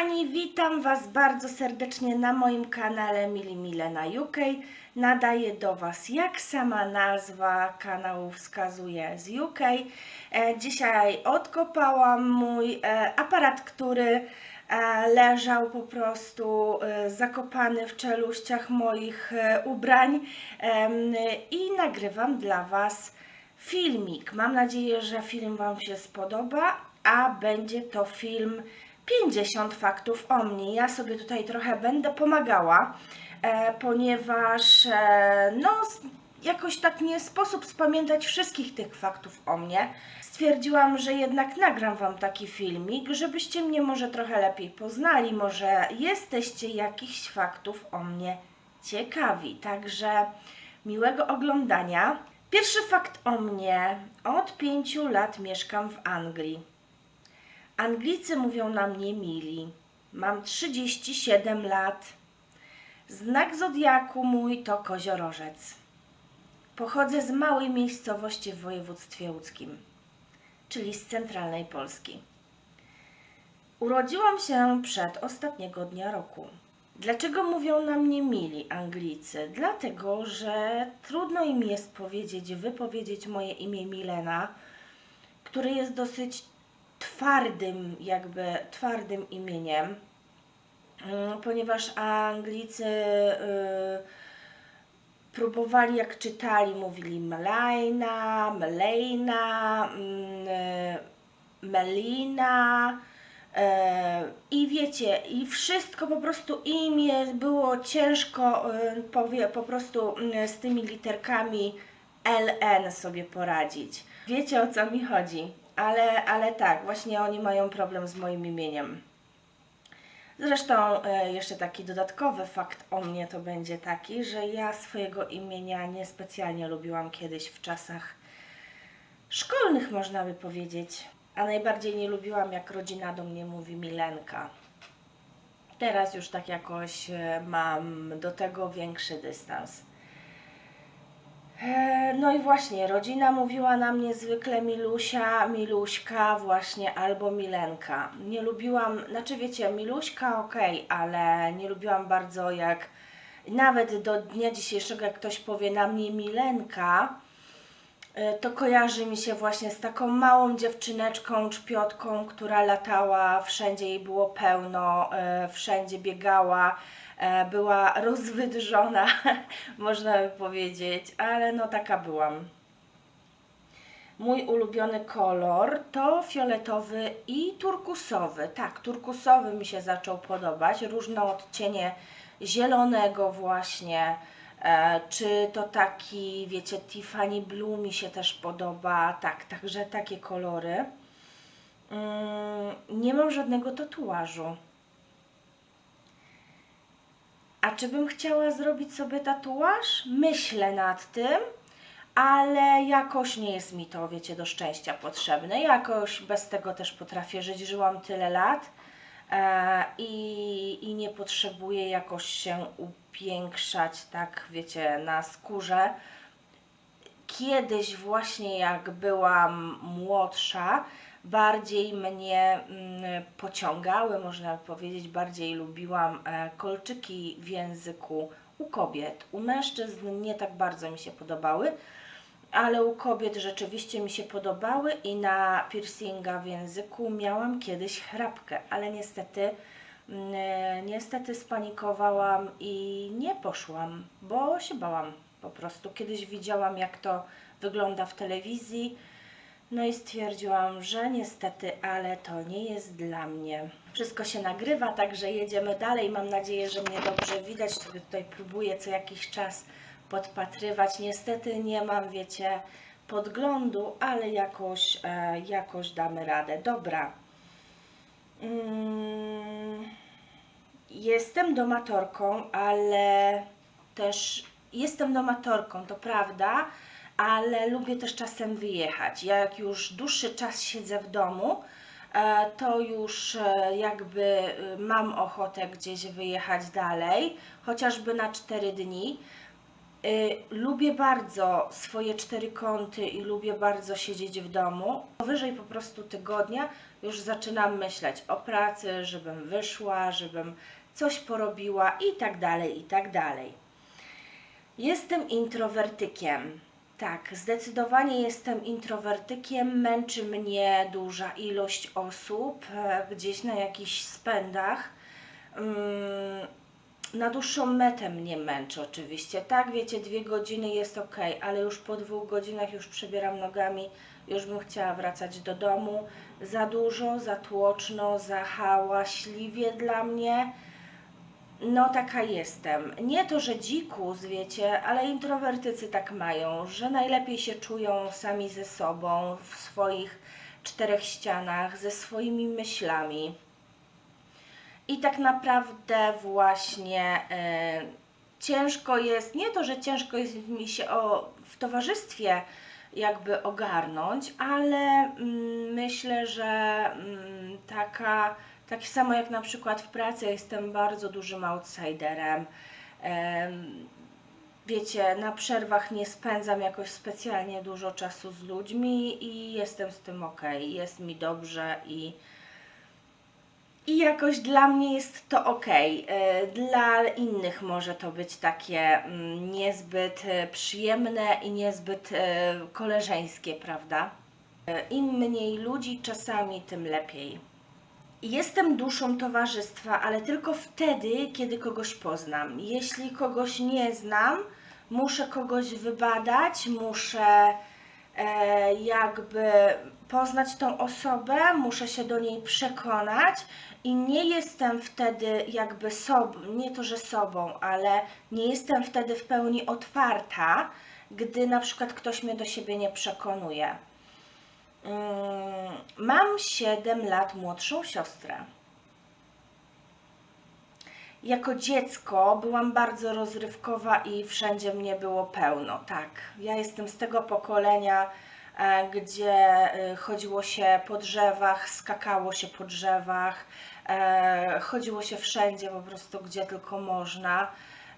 kochani, witam Was bardzo serdecznie na moim kanale Mili Mile na UK. Nadaję do Was, jak sama nazwa kanału wskazuje, z UK. E, Dzisiaj odkopałam mój e, aparat, który e, leżał po prostu zakopany w czeluściach moich ubrań i nagrywam dla Was filmik. Mam nadzieję, że film Wam się spodoba, a będzie to film 50 faktów o mnie. Ja sobie tutaj trochę będę pomagała, e, ponieważ e, no, jakoś tak nie sposób spamiętać wszystkich tych faktów o mnie. Stwierdziłam, że jednak nagram Wam taki filmik, żebyście mnie może trochę lepiej poznali, może jesteście jakichś faktów o mnie ciekawi. Także miłego oglądania. Pierwszy fakt o mnie. Od pięciu lat mieszkam w Anglii. Anglicy mówią na mnie mili. Mam 37 lat. Znak zodiaku mój to koziorożec. Pochodzę z małej miejscowości w województwie łódzkim, czyli z centralnej Polski. Urodziłam się przed ostatniego dnia roku. Dlaczego mówią na mnie mili Anglicy? Dlatego, że trudno im jest powiedzieć, wypowiedzieć moje imię Milena, które jest dosyć twardym, jakby twardym imieniem, Mm, ponieważ Anglicy y, próbowali, jak czytali, mówili Melina, Melina, mm, y, Melina. e, I wiecie, i wszystko po prostu imię było ciężko y, powie, po prostu z tymi literkami LN sobie poradzić. Wiecie o co mi chodzi, ale, ale tak, właśnie oni mają problem z moim imieniem. Zresztą e, jeszcze taki dodatkowy fakt o mnie to będzie taki, że ja swojego imienia niespecjalnie lubiłam kiedyś w czasach szkolnych, można by powiedzieć. A najbardziej nie lubiłam, jak rodzina do mnie mówi Milenka. Teraz już tak jakoś e, mam do tego większy dystans. E, No i właśnie, rodzina mówiła na mnie zwykle Milusia, Miluśka właśnie albo Milenka. Nie lubiłam, znaczy wiecie, Miluśka okej, ale nie lubiłam bardzo jak nawet do dnia dzisiejszego jak ktoś powie na mnie Milenka, e, to kojarzy mi się właśnie z taką małą dziewczyneczką, czpiotką, która latała, wszędzie jej było pełno, e, wszędzie biegała, była rozwydrzona, można by powiedzieć, ale no taka byłam. Mój ulubiony kolor to fioletowy i turkusowy. Tak, turkusowy mi się zaczął podobać. Różne odcienie zielonego właśnie. E, czy to taki, wiecie, Tiffany Blue mi się też podoba. Tak, także takie kolory. Mm, nie mam żadnego tatuażu. A czy bym chciała zrobić sobie tatuaż? Myślę nad tym, ale jakoś nie jest mi to, wiecie, do szczęścia potrzebne. Jakoś bez tego też potrafię żyć. Żyłam tyle lat e, i, i nie potrzebuję jakoś się upiększać, tak, wiecie, na skórze. Kiedyś właśnie jak byłam młodsza, bardziej mnie mm, pociągały, można powiedzieć, bardziej lubiłam e, kolczyki w języku u kobiet. U mężczyzn nie tak bardzo mi się podobały, ale u kobiet rzeczywiście mi się podobały i na piercinga w języku miałam kiedyś chrapkę, ale niestety mm, niestety spanikowałam i nie poszłam, bo się bałam po prostu. Kiedyś widziałam jak to wygląda w telewizji, no i stwierdziłam, że niestety, ale to nie jest dla mnie. Wszystko się nagrywa, także jedziemy dalej. Mam nadzieję, że mnie dobrze widać. Sobie tutaj próbuję co jakiś czas podpatrywać. Niestety nie mam, wiecie, podglądu, ale jakoś, e, jakoś damy radę. Dobra. Mm, jestem domatorką, ale też jestem domatorką, to prawda, ale lubię też czasem wyjechać. Jak już dłuższy czas siedzę w domu, e, to już e, jakby e, mam ochotę gdzieś wyjechać dalej, chociażby na 4 dni. Lubię bardzo swoje cztery kąty i lubię bardzo siedzieć w domu. Powyżej po prostu tygodnia już zaczynam myśleć o pracy, żebym wyszła, żebym coś porobiła i tak dalej, i tak dalej. Jestem introwertykiem. Tak, zdecydowanie jestem introwertykiem. Męczy mnie duża ilość osób e, gdzieś na jakichś spędach. Mm, na dłuższą metę mnie męczy oczywiście. Tak, wiecie, dwie godziny jest ok, ale już po dwóch godzinach już przebieram nogami, już bym chciała wracać do domu. Za dużo, za tłoczno, za hałaśliwie dla mnie. No, taka jestem. Nie to, że dzikus, wiecie, ale introwertycy tak mają, że najlepiej się czują sami ze sobą, w swoich czterech ścianach, ze swoimi myślami. I tak naprawdę właśnie e, ciężko jest, nie to, że ciężko jest mi się o, w towarzystwie jakby ogarnąć, ale mm, myślę, że mm, taka, tak samo jak na przykład w pracy, jestem bardzo dużym outsiderem. Em, wiecie, na przerwach nie spędzam jakoś specjalnie dużo czasu z ludźmi i jestem z tym ok, jest mi dobrze i i jakoś dla mnie jest to ok. Dla innych może to być takie mm, niezbyt e, przyjemne i niezbyt e, koleżeńskie, prawda? E, Im mniej ludzi, czasami tym lepiej. Jestem duszą towarzystwa, ale tylko wtedy, kiedy kogoś poznam. Jeśli kogoś nie znam, muszę kogoś wybadać, muszę e, jakby poznać tą osobę, muszę się do niej przekonać i nie jestem wtedy jakby sobą, nie to, że sobą, ale nie jestem wtedy w pełni otwarta, gdy na przykład ktoś mnie do siebie nie przekonuje. Mm, Mam 7 lat młodszą siostrę. Jako dziecko byłam bardzo rozrywkowa i wszędzie mnie było pełno. Tak, ja jestem z tego pokolenia, e, gdzie e, chodziło się po drzewach, skakało się po drzewach, e, chodziło się wszędzie po prostu, gdzie tylko można.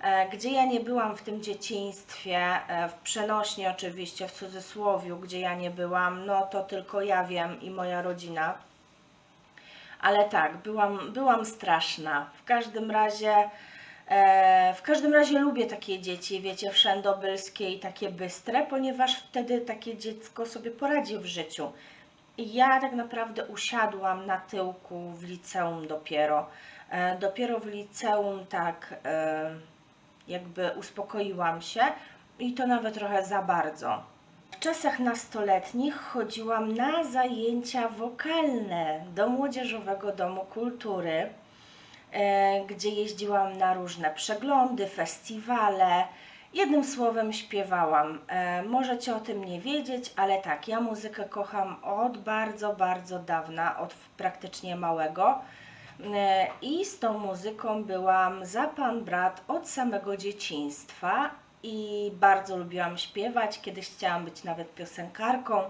E, Gdzie ja nie byłam w tym dzieciństwie, e, w przenośnie oczywiście, w cudzysłowiu, gdzie ja nie byłam, no to tylko ja wiem i moja rodzina. Ale tak, byłam, byłam straszna. W każdym razie, e, w każdym razie lubię takie dzieci, wiecie, wszędobylskie i takie bystre, ponieważ wtedy takie dziecko sobie poradzi w życiu. I ja tak naprawdę usiadłam na tyłku w liceum dopiero. Dopiero w liceum tak jakby uspokoiłam się i to nawet trochę za bardzo. W czasach nastoletnich chodziłam na zajęcia wokalne do Młodzieżowego Domu Kultury, e, gdzie jeździłam na różne przeglądy, festiwale. Jednym słowem śpiewałam. E, możecie o tym nie wiedzieć, ale tak, ja muzykę kocham od bardzo, bardzo dawna, od praktycznie małego. E, I z tą muzyką byłam za pan brat od samego dzieciństwa i bardzo lubiłam śpiewać. Kiedyś chciałam być nawet piosenkarką.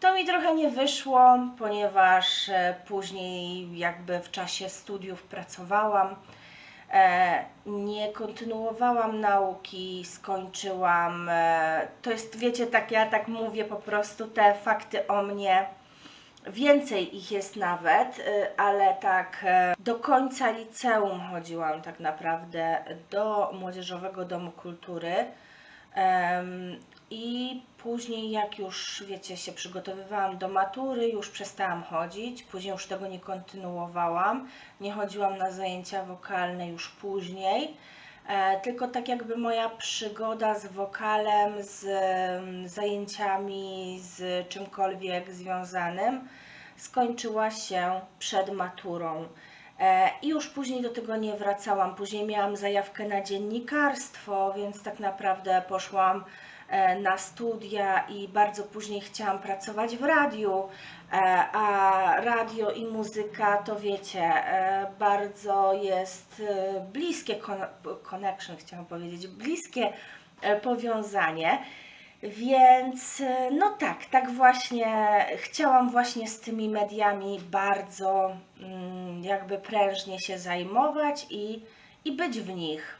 To mi trochę nie wyszło, ponieważ e, później jakby w czasie studiów pracowałam. E, Nie kontynuowałam nauki, skończyłam. To jest, wiecie, tak ja tak mówię po prostu te fakty o mnie. Więcej ich jest nawet, y, ale tak e, do końca liceum chodziłam tak naprawdę do Młodzieżowego Domu Kultury. I później, jak już wiecie, się przygotowywałam do matury, już przestałam chodzić. Później już tego nie kontynuowałam. Nie chodziłam na zajęcia wokalne już później. E, tylko tak jakby moja przygoda z wokalem, z zajęciami, z czymkolwiek związanym skończyła się przed maturą. E, I już później do tego nie wracałam. Później miałam zajawkę na dziennikarstwo, więc tak naprawdę poszłam na studia i bardzo później chciałam pracować w radiu. E, A radio i muzyka to wiecie, e, bardzo jest e, bliskie con- connection, chciałam powiedzieć, bliskie e, powiązanie. Więc e, no tak, tak właśnie chciałam właśnie z tymi mediami bardzo mm, jakby prężnie się zajmować i, i być w nich.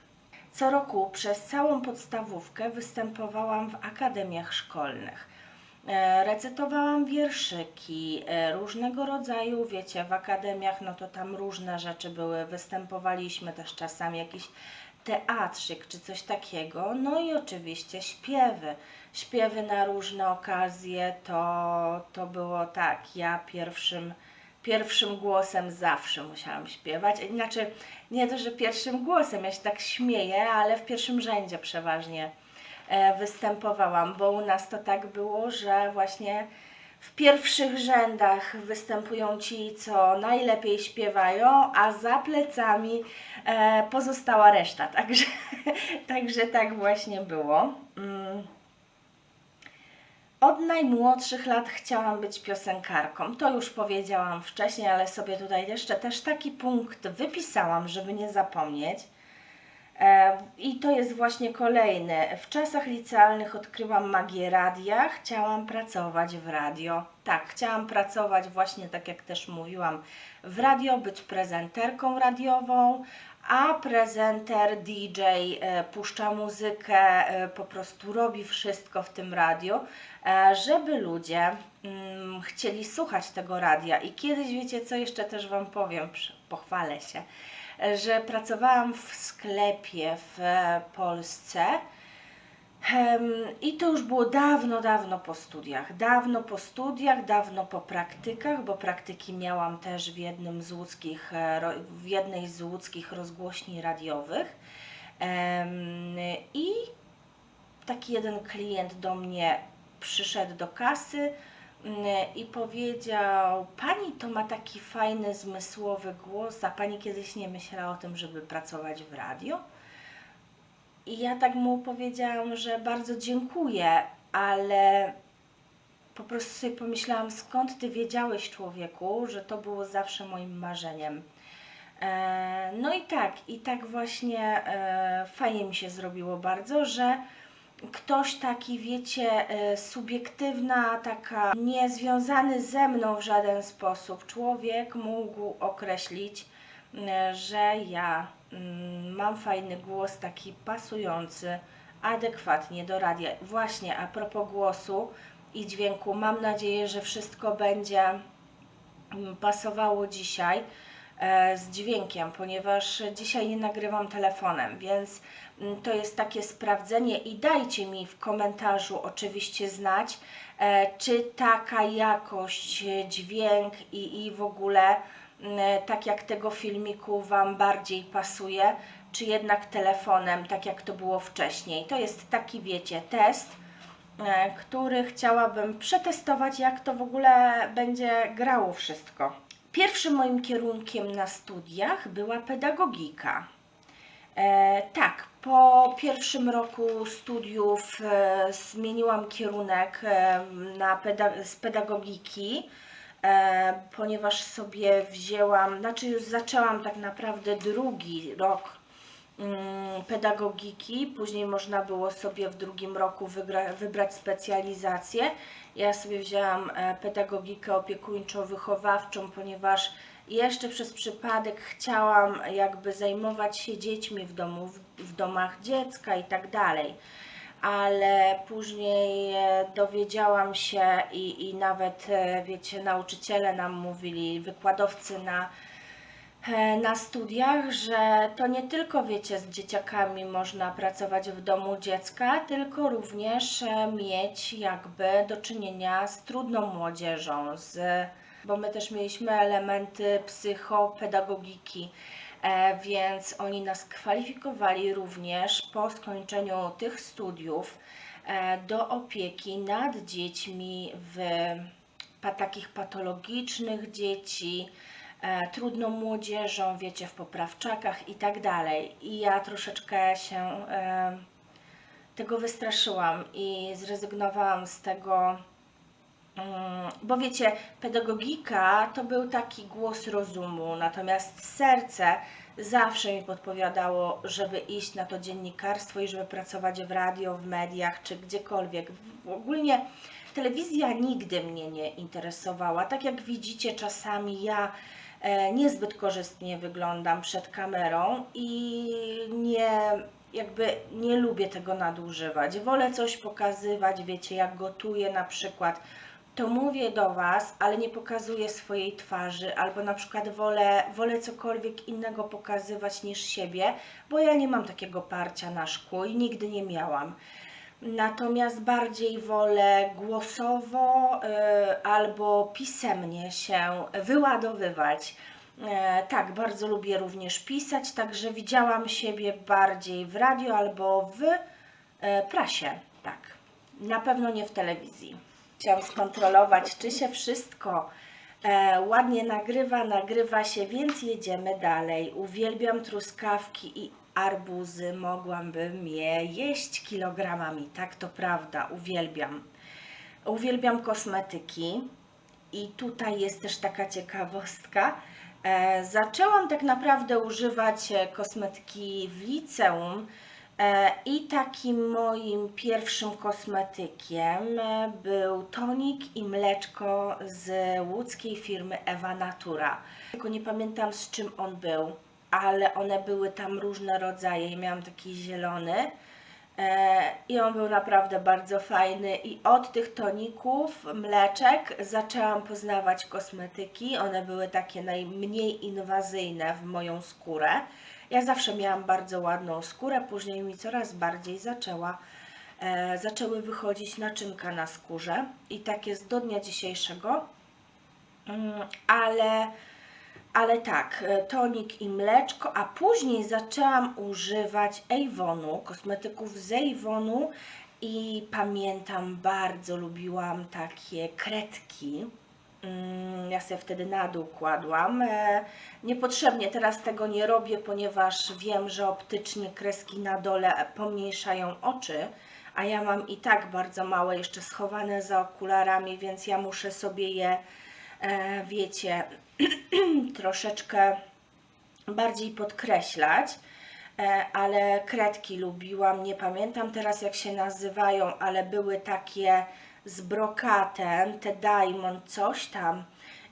Co roku przez całą podstawówkę występowałam w akademiach szkolnych. E, Recytowałam wierszyki, e, różnego rodzaju, wiecie, w akademiach, no to tam różne rzeczy były, występowaliśmy też czasami jakiś teatrzyk czy coś takiego, no i oczywiście śpiewy. Śpiewy na różne okazje to, to było tak, ja pierwszym, pierwszym głosem zawsze musiałam śpiewać, znaczy nie to, że pierwszym głosem, ja się tak śmieję, ale w pierwszym rzędzie przeważnie e, występowałam, bo u nas to tak było, że właśnie w pierwszych rzędach występują ci, co najlepiej śpiewają, a za plecami e, pozostała reszta. Także, także tak właśnie było. Od najmłodszych lat chciałam być piosenkarką. To już powiedziałam wcześniej, ale sobie tutaj jeszcze też taki punkt wypisałam, żeby nie zapomnieć. E, I to jest właśnie kolejny. W czasach licealnych odkryłam magię radia. Chciałam pracować w radio. Tak, chciałam pracować właśnie tak jak też mówiłam w radio, być prezenterką radiową, a prezenter DJ e, puszcza muzykę, e, po prostu robi wszystko w tym radiu, e, żeby ludzie mm, chcieli słuchać tego radia. I kiedyś, wiecie co, jeszcze też Wam powiem, pochwalę się, że pracowałam w sklepie w Polsce. I to już było dawno, dawno po studiach. Dawno po studiach, dawno po praktykach, bo praktyki miałam też w jednym z łódzkich, e, w jednej z łódzkich rozgłośni radiowych. I taki jeden klient do mnie przyszedł do kasy mm, i powiedział: Pani to ma taki fajny, zmysłowy głos, a pani kiedyś nie myślała o tym, żeby pracować w radio? I ja tak mu powiedziałam, że bardzo dziękuję, ale po prostu sobie pomyślałam, skąd ty wiedziałeś, człowieku, że to było zawsze moim marzeniem. E, No i tak, i tak właśnie e, fajnie mi się zrobiło bardzo, że ktoś taki, wiecie, e, subiektywna, taka niezwiązany ze mną w żaden sposób człowiek mógł określić, e, że ja mam fajny głos, taki pasujący adekwatnie do radia. Właśnie a propos głosu i dźwięku, mam nadzieję, że wszystko będzie mm, pasowało dzisiaj e, z dźwiękiem, ponieważ dzisiaj nie nagrywam telefonem, więc mm, to jest takie sprawdzenie i dajcie mi w komentarzu oczywiście znać, e, czy taka jakość, e, dźwięk i, i w ogóle mm, tak jak tego filmiku Wam bardziej pasuje, czy jednak telefonem, tak jak to było wcześniej. To jest taki, wiecie, test, e, który chciałabym przetestować, jak to w ogóle będzie grało wszystko. Pierwszym moim kierunkiem na studiach była pedagogika. E, tak, po pierwszym roku studiów e, zmieniłam kierunek e, na peda- z pedagogiki, e, ponieważ sobie wzięłam, znaczy już zaczęłam tak naprawdę drugi rok mm, pedagogiki, później można było sobie w drugim roku wygra- wybrać specjalizację. Ja sobie wzięłam e, pedagogikę opiekuńczo-wychowawczą, ponieważ jeszcze przez przypadek chciałam jakby zajmować się dziećmi w domu, w, w domach dziecka i tak dalej. Ale później e, dowiedziałam się i, i nawet, e, wiecie, nauczyciele nam mówili, wykładowcy na, e, na studiach, że to nie tylko, wiecie, z dzieciakami można pracować w domu dziecka, tylko również mieć jakby do czynienia z trudną młodzieżą, z, bo my też mieliśmy elementy psychopedagogiki, więc oni nas kwalifikowali również po skończeniu tych studiów e, do opieki nad dziećmi w takich patologicznych dzieci, e, trudną młodzieżą, wiecie, w poprawczakach i tak dalej. I ja troszeczkę się e, tego wystraszyłam i zrezygnowałam z tego, bo wiecie, pedagogika to był taki głos rozumu, natomiast serce zawsze mi podpowiadało, żeby iść na to dziennikarstwo i żeby pracować w radio, w mediach czy gdziekolwiek. Ogólnie telewizja nigdy mnie nie interesowała. Tak jak widzicie, czasami ja e, niezbyt korzystnie wyglądam przed kamerą i nie jakby nie lubię tego nadużywać. Wolę coś pokazywać, wiecie, jak gotuję na przykład, to mówię do Was, ale nie pokazuję swojej twarzy, albo na przykład wolę, wolę cokolwiek innego pokazywać niż siebie, bo ja nie mam takiego parcia na szkło i nigdy nie miałam. Natomiast bardziej wolę głosowo y, albo pisemnie się wyładowywać. E, tak, bardzo lubię również pisać, także widziałam siebie bardziej w radio albo w e, prasie. Tak, na pewno nie w telewizji. Chciałam skontrolować, czy się wszystko e, ładnie nagrywa, nagrywa się, więc jedziemy dalej. Uwielbiam truskawki i arbuzy, mogłabym je jeść kilogramami, tak to prawda, uwielbiam. Uwielbiam kosmetyki i tutaj jest też taka ciekawostka. E, zaczęłam tak naprawdę używać e, kosmetyki w liceum i takim moim pierwszym kosmetykiem e, był tonik i mleczko z łódzkiej firmy Ewa Natura. Tylko nie pamiętam z czym on był, ale one były tam różne rodzaje. Miałam taki zielony. E, I on był naprawdę bardzo fajny. I od tych toników, mleczek, zaczęłam poznawać kosmetyki. One były takie najmniej inwazyjne w moją skórę. Ja zawsze miałam bardzo ładną skórę, później mi coraz bardziej zaczęła, e, zaczęły wychodzić naczynka na skórze. I tak jest do dnia dzisiejszego. Mm, ale ale tak, e, tonik i mleczko, a później zaczęłam używać Avonu, kosmetyków z Avonu i pamiętam, bardzo lubiłam takie kredki. Mm, Ja sobie wtedy na dół kładłam. E, Niepotrzebnie teraz tego nie robię, ponieważ wiem, że optycznie kreski na dole pomniejszają oczy, a ja mam i tak bardzo małe, jeszcze schowane za okularami, więc ja muszę sobie je, e, wiecie, troszeczkę bardziej podkreślać, e, ale kredki lubiłam, nie pamiętam teraz jak się nazywają, ale były takie z brokatem, te diamond, coś tam.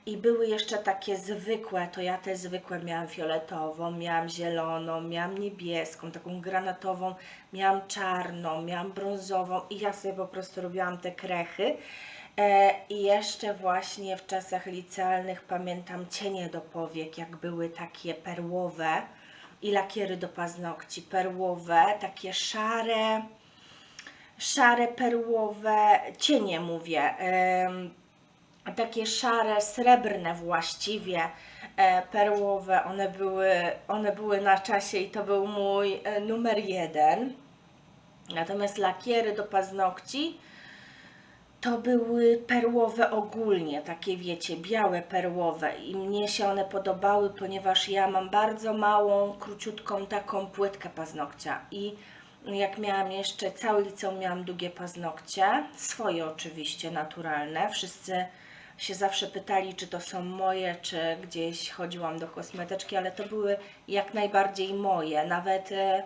I były jeszcze takie zwykłe, to ja te zwykłe miałam fioletową, miałam zieloną, miałam niebieską, taką granatową, miałam czarną, miałam brązową i ja sobie po prostu robiłam te krechy. E, I jeszcze właśnie w czasach licealnych pamiętam cienie do powiek, jak były takie perłowe i lakiery do paznokci perłowe, takie szare, szare perłowe cienie mówię. takie szare, srebrne właściwie, e, perłowe, one były, one były na czasie i to był mój e, numer jeden. Natomiast lakiery do paznokci to były perłowe ogólnie, takie wiecie, białe perłowe i mnie się one podobały, ponieważ ja mam bardzo małą, króciutką taką płytkę paznokcia i jak miałam jeszcze, całe liceum miałam długie paznokcie, swoje oczywiście, naturalne, wszyscy się zawsze pytali, czy to są moje, czy gdzieś chodziłam do kosmetyczki, ale to były jak najbardziej moje, nawet e,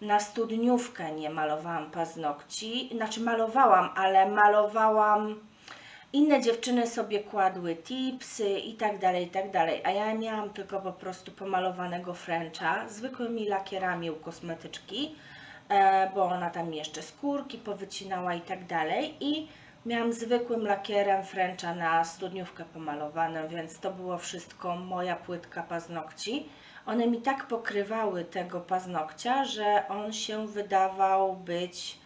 na studniówkę nie malowałam paznokci, znaczy malowałam, ale malowałam. Inne dziewczyny sobie kładły tipsy i tak dalej, i tak dalej, a ja miałam tylko po prostu pomalowanego Frencha zwykłymi lakierami u kosmetyczki, bo ona tam jeszcze skórki powycinała i tak dalej. I miałam zwykłym lakierem Frencha na studniówkę pomalowanym, więc to było wszystko moja płytka paznokci. One mi tak pokrywały tego paznokcia, że on się wydawał być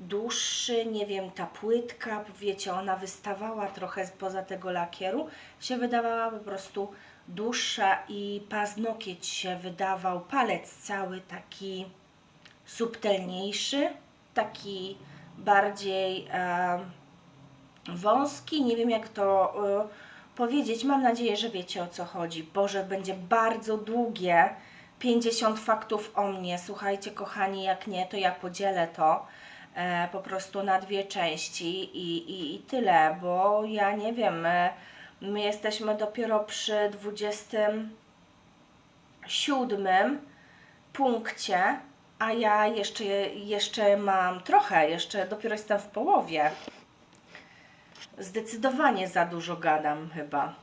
dłuższy, nie wiem, ta płytka, wiecie, ona wystawała trochę poza tego lakieru, się wydawała po prostu dłuższa i paznokieć się wydawał, palec cały taki subtelniejszy, taki bardziej e, wąski, nie wiem jak to e, powiedzieć. Mam nadzieję, że wiecie o co chodzi. Boże, będzie bardzo długie 50 faktów o mnie. Słuchajcie, kochani, jak nie, to ja podzielę to e, po prostu na dwie części i, i, i tyle, bo ja nie wiem. E, my jesteśmy dopiero przy 27 punkcie, a ja jeszcze, jeszcze mam trochę, jeszcze dopiero jestem w połowie. Zdecydowanie za dużo gadam chyba.